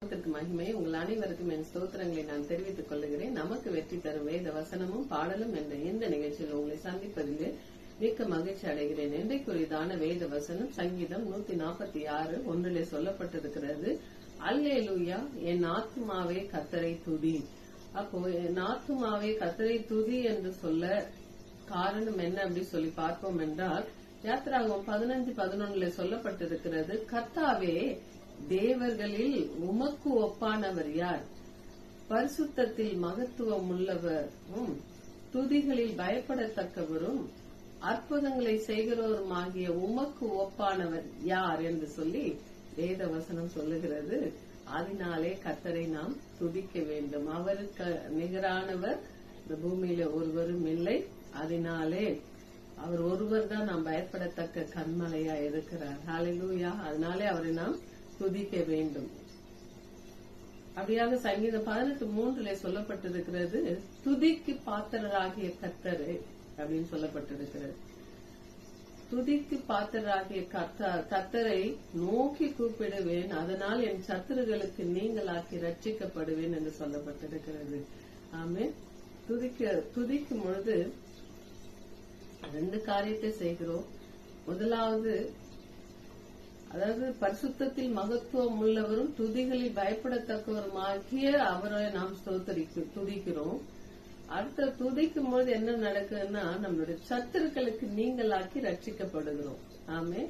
நாமத்திற்கு மகிமை. உங்கள் அனைவருக்கும் என் ஸ்தோத்திரங்களை நான் தெரிவித்துக் கொள்கிறேன் நமக்கு வெற்றி தரும் வேத வசனமும் பாடலும் என்ற இந்த நிகழ்ச்சியில் உங்களை சந்திப்பதில் மிக்க மகிழ்ச்சி அடைகிறேன். என்றைக்குரியதான வேத வசனம் சங்கீதம் நூத்தி நாற்பத்தி ஆறு ஒன்றிலே சொல்லப்பட்டிருக்கிறது. அல்லேலூயா என் ஆத்துமாவே கத்தரை துதி. அப்போ என் ஆத்மாவே கத்தரை துதி என்று சொல்ல காரணம் என்ன அப்படி சொல்லி பார்ப்போம் என்றால் யாத்ராகம் பதினஞ்சு பதினொன்னுல சொல்லப்பட்டிருக்கிறது கர்த்தாவே தேவர்களில் உமக்கு ஒப்பானவர் யார்? பரிசுத்தத்தில் மகத்துவம் உள்ளவரும் துதிகளில் பயப்படத்தக்கவரும் அற்புதங்களை செய்கிறவருமாகிய உமக்கு ஒப்பானவர் யார் என்று சொல்லி வேத வசனம் சொல்லுகிறது. அதனாலே கத்தரை நாம் துதிக்க வேண்டும். அவருக்கு நிகரானவர் இந்த பூமியில ஒருவரும் இல்லை. அதனாலே அவர் ஒருவர் தான் நாம் பயப்படத்தக்க கண்மலையா இருக்கிறார். ஹalleluya அதனாலே அவரை நாம் துதிக்க வேண்டும். அப்படியாக சங்கீதம் பதினெட்டு மூன்றுல சொல்லப்பட்டிருக்கிறது துதிக்கு பாத்திரராகிய கத்தரு அப்படின்னு சொல்லப்பட்டிருக்கிறது. துதிக்கு பாத்திரராகிய கர்த்தா- நோக்கி கூப்பிடுவேன் அதனால் என் சத்துருகளுக்கு நீங்களாக்கி ரட்சிக்கப்படுவேன் என்று சொல்லப்பட்டிருக்கிறது. ஆமே துதிக்க துதிக்கும் பொழுது ரெண்டு காரியத்தை செய்கிறோம். முதலாவது அதாவது பரிசுத்தத்தில் மகத்துவம் உள்ளவரும் துதிகளில் பயப்படத்தக்கவருமாகிய அவரை நாம் ஸ்தோத்தரிக்கு துதிக்கிறோம். அடுத்த துதிக்கும் போது என்ன நடக்குதுன்னா நம்மளுடைய சத்துருக்களுக்கு நீங்களாக்கி ரட்சிக்கப்படுகிறோம். ஆமே.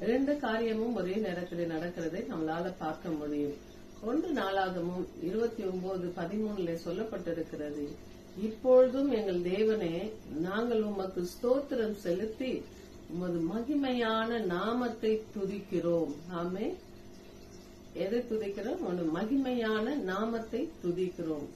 ரெண்டு காரியமும் ஒரே நேரத்தில் நடக்கிறதை நம்மளால பார்க்க முடியும். ஒன்று நாளாகமும் இருபத்தி ஒன்பது பதிமூணுல சொல்லப்பட்டிருக்கிறது இப்பொழுதும் எங்கள் தேவனே நாங்கள் உமக்கு ஸ்தோத்திரம் செலுத்தி உமது மகிமையான நாமத்தை துதிக்கிறோம். ஆமே. எதை துதிக்கிறோம்? ஒரு மகிமையான நாமத்தை துதிக்கிறோம்.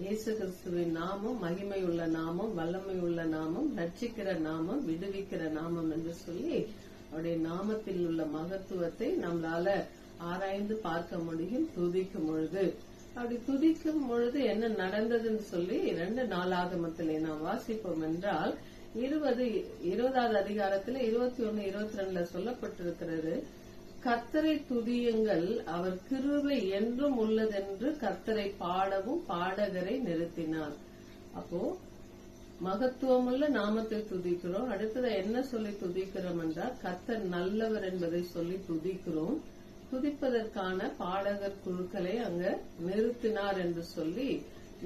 இயேசு கிறிஸ்துவின் நாமம் மகிமை உள்ள நாமம் வல்லமை உள்ள நாமம் ரட்சிக்கிற நாமம் விடுவிக்கிற நாமம் என்று சொல்லி அவருடைய நாமத்தில் உள்ள மகத்துவத்தை நம்மளால ஆராய்ந்து பார்க்க முடியும் துதிக்கும் பொழுது. அப்படி துதிக்கும் பொழுது என்ன நடந்ததுன்னு சொல்லி இரண்டு நாளாகமத்திலே நாம் வாசிப்போம் என்றால் இருபது இருபதாவது அதிகாரத்துல இருபத்தி ஒன்னு இருபத்தி ரெண்டுல சொல்லப்பட்டிருக்கிறது கர்த்தரை துதியுங்கள் அவர் கிருபை என்றும் உள்ளதென்று கர்த்தரை பாடவும் பாடகரை நிறுத்தினார். அப்போ மகத்துவமுள்ள நாமத்தை துதிக்கிறோம். அடுத்தது என்ன சொல்லி துதிக்கிறோம் என்றால் கர்த்தர் நல்லவர் என்பதை சொல்லி துதிக்கிறோம். துதிப்பதற்கான பாடகர் குழுக்களை அங்க நிறுத்தினார் என்று சொல்லி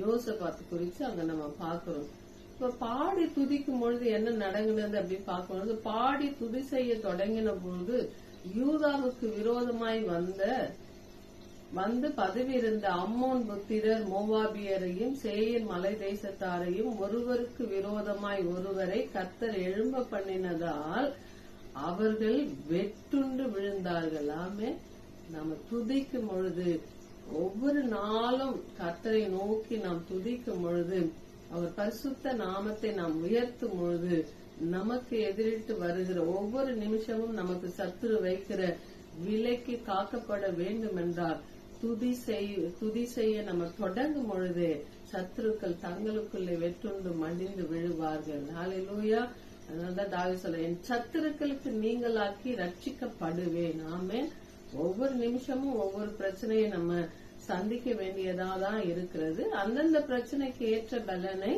யோசபாத் குறித்து அங்க நம்ம பார்க்கிறோம். இப்ப பாடி துதிக்கும் பொழுது என்ன நடங்கினது அப்படின்னு பார்க்கும்பொழுது பாடி துதி செய்ய தொடங்கின பொழுது யூதாவுக்கு விரோதமாய் வந்த வந்து பதவி இருந்த அம்மோன் புத்திரர் மோவாபியரையும் சேயர் மலை தேசத்தாரையும் ஒருவருக்கு விரோதமாய் ஒருவரை கத்தர் எழும்ப பண்ணினதால் அவர்கள் வெட்டுண்டு விழுந்தார்கள். ஆமே துதிக்கும் பொழுது ஒவ்வொரு நாளும் கத்தரை நோக்கி நாம் துதிக்கும் பொழுது அவர் பரிசுத்த நாமத்தை நாம் உயர்த்தும் பொழுது நமக்கு எதிரிட்டு வருகிற ஒவ்வொரு நிமிஷமும் நமக்கு சத்துரு வைக்கிற விலைக்கு காக்கப்பட வேண்டும் என்றால் துதி செய் துதி செய்ய நம்ம தொடங்கும் பொழுதே சத்துருக்கள் தங்களுக்குள்ளே வெற்றுண்டு மடிந்து விழுவார்கள். நாளிலூயா அதனாலதான் தாவி சொல்ல என் சத்துருக்களுக்கு நீங்களாக்கி ரட்சிக்கப்படுவேன். ஆமே ஒவ்வொரு நிமிஷமும் ஒவ்வொரு பிரச்சனையை நம்ம சந்திக்க வேண்டியதா தான் இருக்கிறது. அந்தந்த பிரச்சனைக்கு ஏற்ற பலனை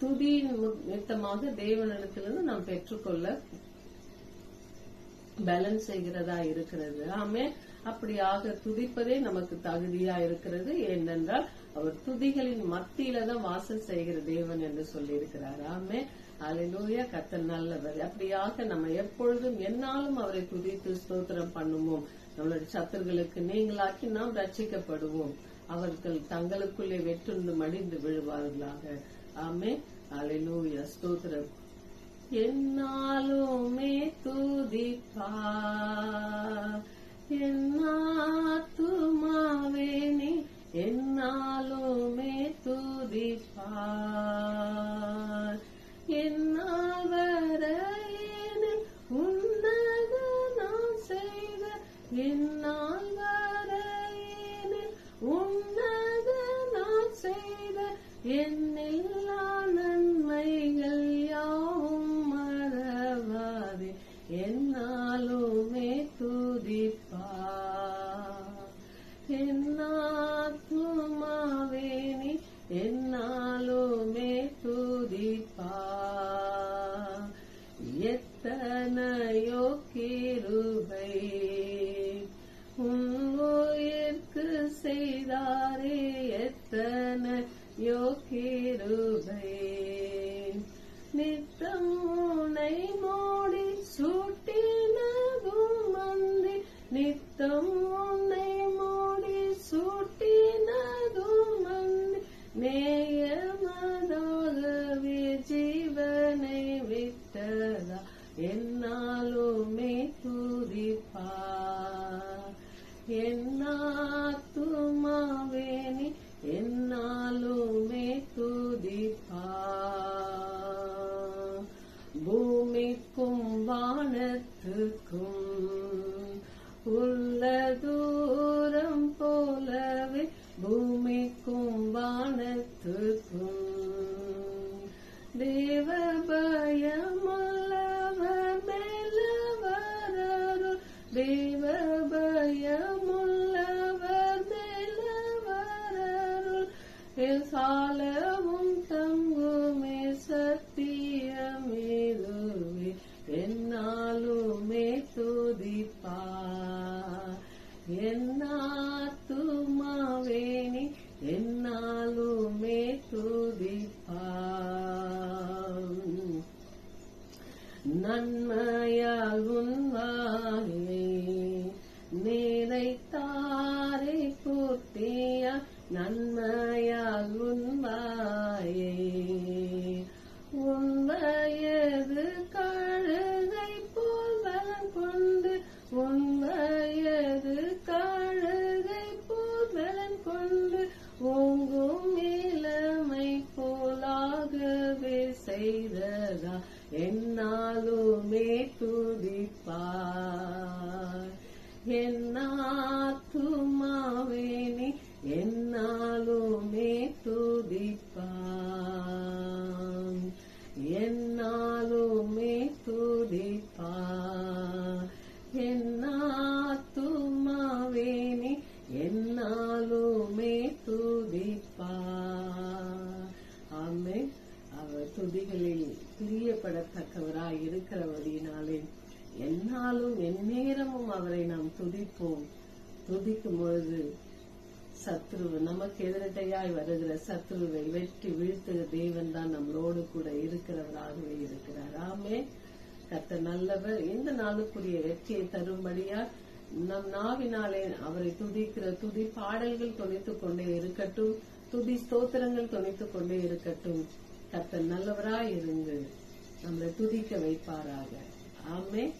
துதியின் நிமித்தமாக தேவனிடத்திலிருந்து நாம் பெற்றுக்கொள்ள பேலன்ஸ் செய்கிறதா இருக்கிறது. ஆமே அப்படியாக துதிப்பதே நமக்கு தகுதியா இருக்கிறது. ஏனென்றால் அவர் துதிகளின் மத்தியில தான் வாசல் செய்கிற தேவன் என்று சொல்லி இருக்கிறார் ஆமே அலையிலூயா கத்த நல்லவர். அப்படியாக நம்ம எப்பொழுதும் என்னாலும் அவரை துதித்து ஸ்தோத்திரம் பண்ணுவோம். நம்மளுடைய சத்துர்களுக்கு நீங்களாக்கி நாம் ரட்சிக்கப்படுவோம். அவர்கள் தங்களுக்குள்ளே வெற்றுண்டு மடிந்து விழுவார்களாக. ஆமே அலையிலூயா ஸ்தோத்திரம். என்னாலுமே துதிப்பா. என்னாத்துமாவே நீ. என்னாலுமே துதிப்பா. எத்தனையோ கிருபை உயிர்க்கு செய்தாரே எத்தனையோ கிருபை. விட்டதா என்னாலுமே துதிப்பா என்னாத்துமாவே நீ என்னாலுமே துதிப்பா பூமிக்கும் வானத்துக்கும் நன்மையால் உன்வாயை பூர்த்திய நன்மை என்னாலுமே துதிப்பார் என்னாத்துமாவேனி என்னாலுமே துதிப்பார். என்னாலுமே துதிப்பார். என்னாத்துமாவேனி என்னாலுமே துதிப்பார். ஆமே அவர் துதிகளில் பிரியப்படத்தக்கவராய் இருக்கிறபடியினாலே என்னாலும் எந்நேரமும் அவரை நாம் துதிப்போம். துதிக்கும் பொழுது சத்ருவு நமக்கு எதிரட்டையாய் வருகிற சத்ருவை வெற்றி வீழ்த்துகிற தேவன் தான் நம்மளோடு கூட இருக்கிறவராகவே இருக்கிறார். ஆமே கத்த நல்லவர். இந்த நாளுக்குரிய வெற்றியை தரும்படியா நம் நாவினாலே அவரை துதிக்கிற துதி பாடல்கள் துணித்துக் கொண்டே இருக்கட்டும். துதி ஸ்தோத்திரங்கள் துணித்துக் கொண்டே இருக்கட்டும். கத்த நல்லவராய் இருந்து நம்மளை துதிக்க வைப்பாராக. ஆமே